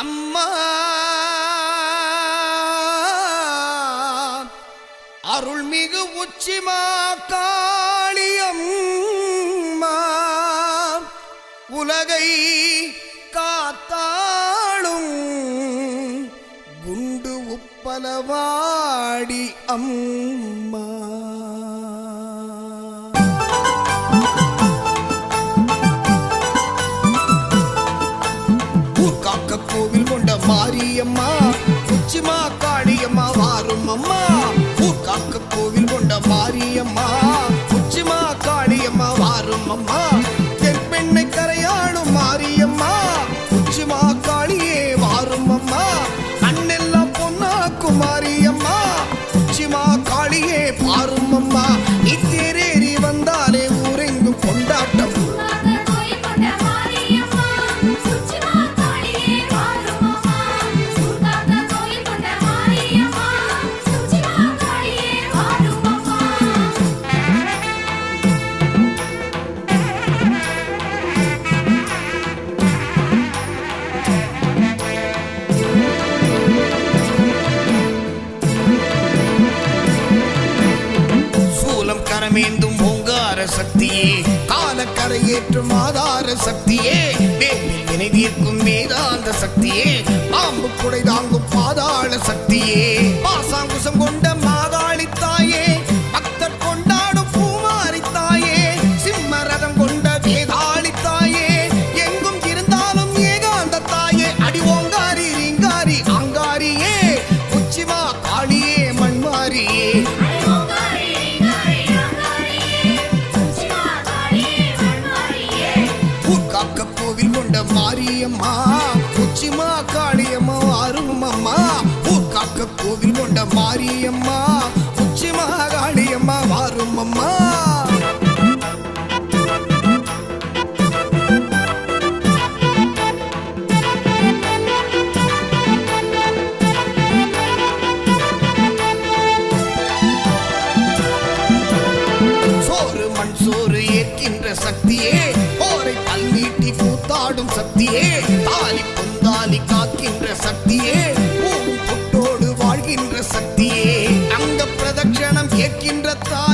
அம்மா அருள்மிகு உச்சிமா காளியம் உலகை காத்தாளும் குண்டு உப்பலவாடி அம்மா. மாரியம்மா உச்சிமா காளியம்மா வாரும் அம்மா ஊர் காக்க கோவில் கொண்ட மாரியம்மா. மீண்டும் ஓங்கார சக்தியே. காலக்கரையேற்றும் ஆதார சக்தியே. வேவில் தீர்க்கும் வேதாந்த சக்தியே. பாம்பு குடை தாங்கும் பாதாள சக்தியே. மாரியம்மா குச்சிமா காளியம்மா அருமம்மா பூக்காக்க கோவில் கொண்ட மாரியம்மா குச்சிமா காளியம்மா வாருமம்மா. சோறு மண் சோறு ஏற்கின்ற சக்தியே காக்கும் சக்தியே தாலி பொந்தாலி காக்கின்ற சக்தியே பூமி தொட்டோடு வாழ்கின்ற சக்தியே. அங்க பிரதட்சணம் கேட்கின்ற தாய்